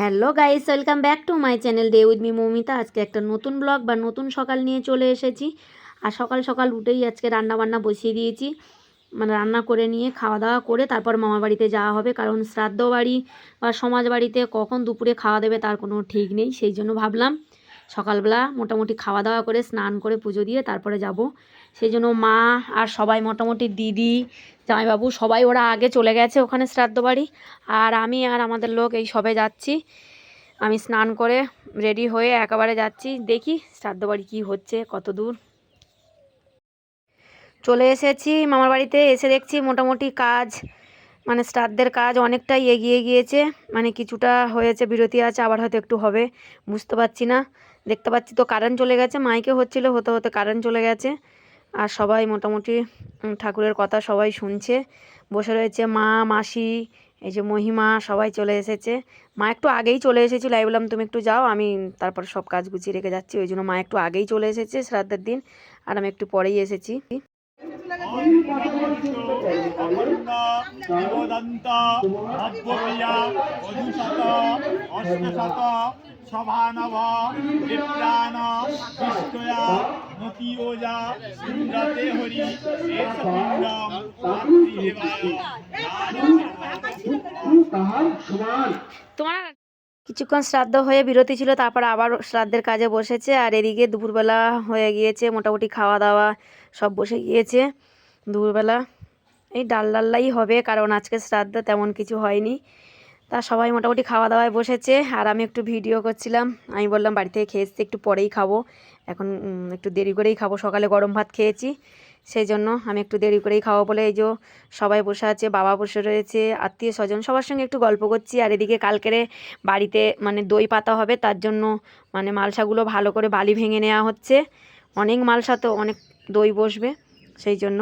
Hello guys, welcome back to my channel day with me Moumita. আজকে একটা নতুন blog বা নতুন সকাল নিয়ে চলে এসেছি। আর সকাল সকাল উঠেই আজকে রান্না বান্না বসিয়ে দিয়েছি। মানে রান্না করে নিয়ে খাওয়া দাওয়া করে তারপর মামার বাড়িতে যাওয়া হবে। কারণ শ্রাদ্ধ বাড়ি বা সমাজ বাড়িতে কখন দুপুরে খাওয়া দেবে তার কোনো ঠিক নেই, সেই জন্য ভাবলাম সকালবেলা মোটামুটি খাওয়া দাওয়া করে, স্নান করে, পুজো দিয়ে তারপরে যাব। সেই জন্য মা আর সবাই মোটামুটি দিদি জামাইবাবু, সবাই ওরা আগে চলে গেছে ওখানে শ্রাদ্ধ বাড়ি। আর আমি আর আমাদের লোক এই সবে যাচ্ছি। আমি স্নান করে রেডি হয়ে একেবারে যাচ্ছি। দেখি শ্রাদ্ধ বাড়ি কী হচ্ছে, কত দূর। চলে এসেছি মামার বাড়িতে, এসে দেখছি মোটামুটি কাজ মানে শ্রাদ্ধের কাজ অনেকটাই এগিয়ে গিয়েছে। মানে কিছুটা হয়েছে, বিরতি আছে, আবার হয়তো একটু হবে, বুঝতে পারছি না। দেখতে পাচ্ছি তো কারেন্ট চলে গেছে, মাইকে হচ্ছিল, হতে হতে কারেন্ট চলে গেছে। আর সবাই মোটামুটি ঠাকুরের কথা সবাই শুনছে। বসে রয়েছে মা, মাসি, এই যে মহিমা, সবাই চলে এসেছে। মা একটু আগেই চলে এসেছিল, আমি বললাম, তুমি একটু যাও। আমি তারপর সব কাজ গুছিয়ে রেখে যাচ্ছি, ওই জন্য মা একটু আগেই চলে এসেছে শ্রাদ্ধের দিন, আর আমি একটু পরেই এসেছি। ইন্দ্রতে হরি শেষপিণ্ডম মাতৃদেবায় তোমার কিছুক্ষণ শ্রাদ্ধ হয়ে বিরতি ছিল, তারপর আবার শ্রাদ্ধের কাজে বসেছে, আর এদিকে দুপুরবেলা হয়ে গিয়েছে মোটামুটি খাওয়া দাওয়া সব বসে গিয়েছে। দুপুরবেলা এই ডাল ডাল্লাই হবে, কারণ আজকে শ্রাদ্ধ তেমন কিছু হয়নি। তা সবাই মোটামুটি খাওয়া দাওয়ায় বসেছে আর আমি একটু ভিডিও করছিলাম। আমি বললাম, বাড়ি থেকে খেয়ে এসছি, একটু পরেই খাব। এখন একটু দেরি করেই খাব। সকালে গরম ভাত খেয়েছি, সেই জন্য আমি একটু দেরি করেই খাব বলে এই যে সবাই বসে আছে, বাবা বসে রয়েছে, আত্মীয় স্বজন সবার সঙ্গে একটু গল্প করছি। আর এদিকে কালকেরে বাড়িতে মানে দই পাতা হবে, তার জন্য মানে মালসাগুলো ভালো করে বালি ভেঙে নেওয়া হচ্ছে। অনেক মালসা তো, অনেক দই বসবে, সেই জন্য।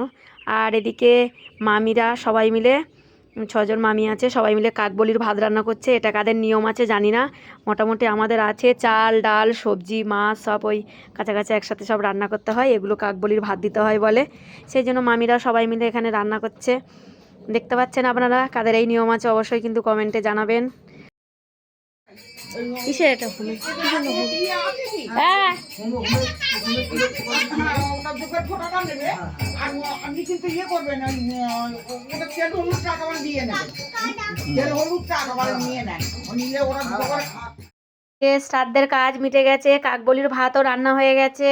আর এদিকে মামিরা সবাই মিলে ছজন মামি আছে, সবাই মিলে কাকবলির ভাত রান্না করছে। এটা কাদের নিয়ম আছে জানি না। মোটামুটি আমাদের আছে চাল, ডাল, সবজি, মাছ, সব ওই কাছাকাছি একসাথে সব রান্না করতে হয়। এগুলো কাকবলির ভাত দিতে হয় বলে। সেই জন্য মামিরা সবাই মিলে এখানে রান্না করছে। দেখতে পাচ্ছেন আপনারা কাদের এই নিয়ম আছে অবশ্যই কিন্তু কমেন্টে জানাবেন। কিসের এটা শ্রাদ্ধের কাজ মিটে গেছে, কাকবলির ভাতও রান্না হয়ে গেছে,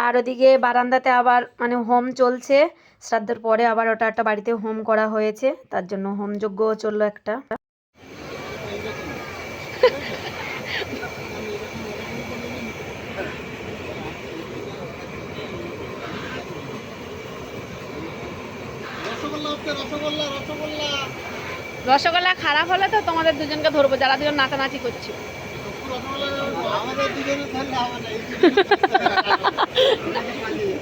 আর ওদিকে বারান্দাতে আবার মানে হোম চলছে। শ্রাদ্ধের পরে আবার ওটা একটা বাড়িতে হোম করা হয়েছে, তার জন্য হোম যজ্ঞ চলল একটা। রসগোল্লা খারাপ হলে তো তোমাদের দুজনকে ধরবো যারা দুজন নাচানাচি করছে।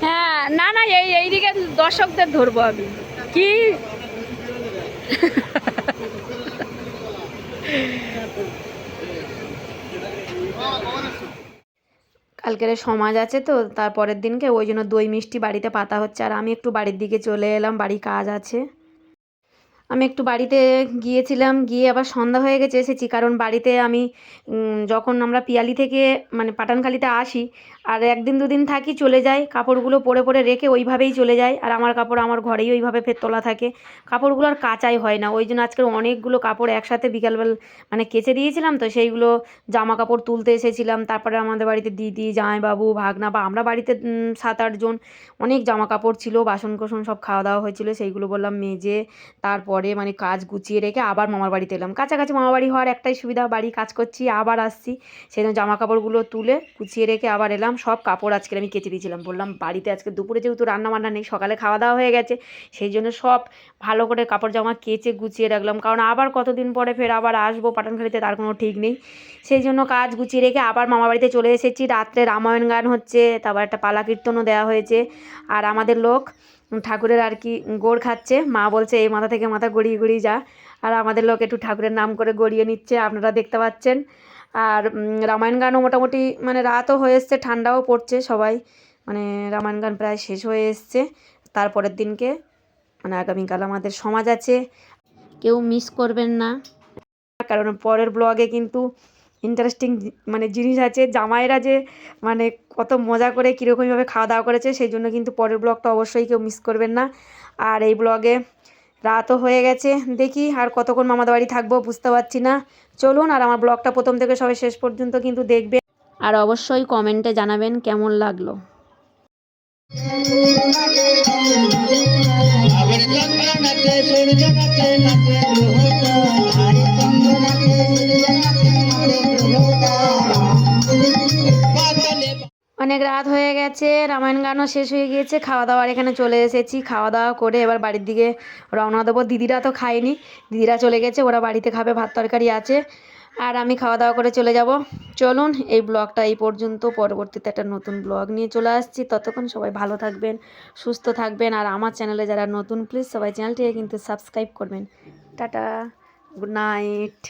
হ্যাঁ না না এই এইদিকে দর্শকদের ধরবো আমি। কি? কালকের সমাজ আছে তো, তারপরের দিনকে ওই জন্য দই মিষ্টি বাড়িতে পাতা হচ্ছে। আর আমি একটু বাড়ির দিকে চলে এলাম বাড়ি কাজ আছে। আমি একটু বাড়িতে গিয়েছিলাম, গিয়ে আবার সন্ধ্যা হয়ে গেছে এসেছি। কারণ বাড়িতে আমি যখন আমরা পিয়ালি থেকে মানে পাটানখালিতে আসি, আর একদিন দুদিন থাকি, চলে যাই, কাপড়গুলো পরে পরে রেখে ওইভাবেই চলে যায় আর আমার কাপড় আমার ঘরেই ওইভাবে ফের তোলা থাকে। কাপড়গুলো আর কাচাই হয় না। ওই জন্য আজকের অনেকগুলো কাপড় একসাথে বিকালবেলা মানে কেচে দিয়েছিলাম তো, সেইগুলো জামা কাপড় তুলতে এসেছিলাম। তারপরে আমাদের বাড়িতে দিদি, জামাইবাবু, ভাগনা বা আমরা বাড়িতে সাত আটজন অনেক জামা কাপড় ছিল বাসন কোসন সব খাওয়া দাওয়া হয়েছিল, সেইগুলো বললাম মেজে, তারপরে মানে কাজ গুছিয়ে রেখে আবার মামার বাড়িতে এলাম। কাছাকাছি মামার বাড়ি হওয়ার একটাই সুবিধা, বাড়ি কাজ করছি, আবার আসছি। সেই জন্য জামা কাপড়গুলো তুলে গুছিয়ে রেখে আবার এলাম। সব কাপড় আজকে আমি কেচে দিয়েছিলাম। বললাম, বাড়িতে আজকে দুপুরে যেহেতু রান্না বান্না নেই, সকালে খাওয়া দাওয়া হয়ে গেছে, সেই জন্য সব ভালো করে কাপড় জামা কেচে গুছিয়ে রাখলাম। কারণ আবার কতদিন পরে ফের আবার আসব পাঠানখালিতে তার কোনো ঠিক নেই। সেই জন্য কাজ গুছিয়ে রেখে আবার মামা বাড়িতে চলে এসেছি। রাত্রে রামায়ণ গান হচ্ছে, তারপর একটা পালা কীর্তনও দেওয়া হয়েছে। আর আমাদের লোক ঠাকুরের আর কি গোড় খাচ্ছে। মা বলছে, এই মাথা থেকে মাথা গড়িয়ে গড়িয়ে যা। আর আমাদের লোক একটু ঠাকুরের নাম করে গড়িয়ে নিচ্ছে, আপনারা দেখতে পাচ্ছেন। আর রামায়ণ গানও মোটামুটি মানে রাতও হয়ে এসছে, ঠান্ডাও পড়ছে সবাই। মানে রামায়ণ গান প্রায় শেষ হয়ে এসছে। তারপরের দিনকে মানে আগামীকাল আমাদের সমাজ আছে। কেউ মিস করবেন না। কারণ পরের ব্লগে কিন্তু ইন্টারেস্টিং মানে জিনিস আছে। জামাইরা যে মানে কত মজা করে কীরকমভাবে খাওয়া দাওয়া করেছে, সেই জন্য কিন্তু পরের ব্লগটা অবশ্যই কেউ মিস করবেন না। আর এই ব্লগে রাতও হয়ে গেছে, দেখি আর কতক্ষণ মামাদের বাড়ি থাকব বুঝতে পারছি না। চলুন আর আমার ব্লগটা প্রথম থেকে সবাই শেষ পর্যন্ত কিন্তু দেখবে। আর অবশ্যই কমেন্টে জানাবেন কেমন লাগল। রাত হয়ে গেছে, রামায়ণ গানও শেষ হয়ে গিয়েছে খাওয়া দাওয়ার এখানে চলে এসেছি খাওয়া দাওয়া করে এবার বাড়ির দিকে রওনা দেবো। দিদিরা তো খায়নি, দিদিরা চলে গেছে, ওরা বাড়িতে খাবে, ভাত তরকারি আছে, আর আমি খাওয়া দাওয়া করে চলে যাব। চলুন, এই ব্লগটা এই পর্যন্ত, পরবর্তীতে একটা নতুন ব্লগ নিয়ে চলে আসছি। ততক্ষণ সবাই ভালো থাকবেন, সুস্থ থাকবেন, আর আমার চ্যানেলে যারা নতুন প্লিজ সবাই চ্যানেলটিকে কিন্তু সাবস্ক্রাইব করবেন। Tata good night